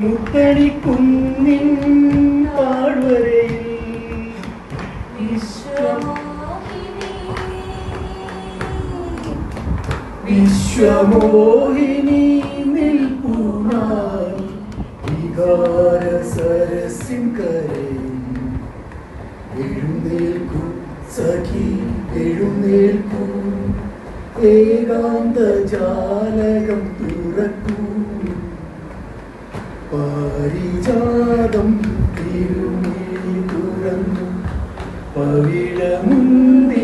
മുത്തണിക്കുന്നിൻ താഴ്വരയിൽ വിശ്വം വിശ്വമോഹിനി സഖി ഏകാന്ത ജാലകം തുറക്കൂ. പാരിജാതം തിരുമിഴി തുറന്നു പവിഴമുന്തിരി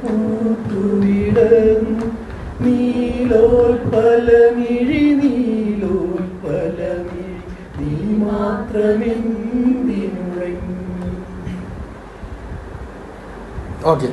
പൂത്തുവിടന്നു നീലോൽപ്പലമിഴി നീലോൽപ്പലമിഴി നീ മാത്രമെന്തിനുഴങ്ങി ഓക്കെ.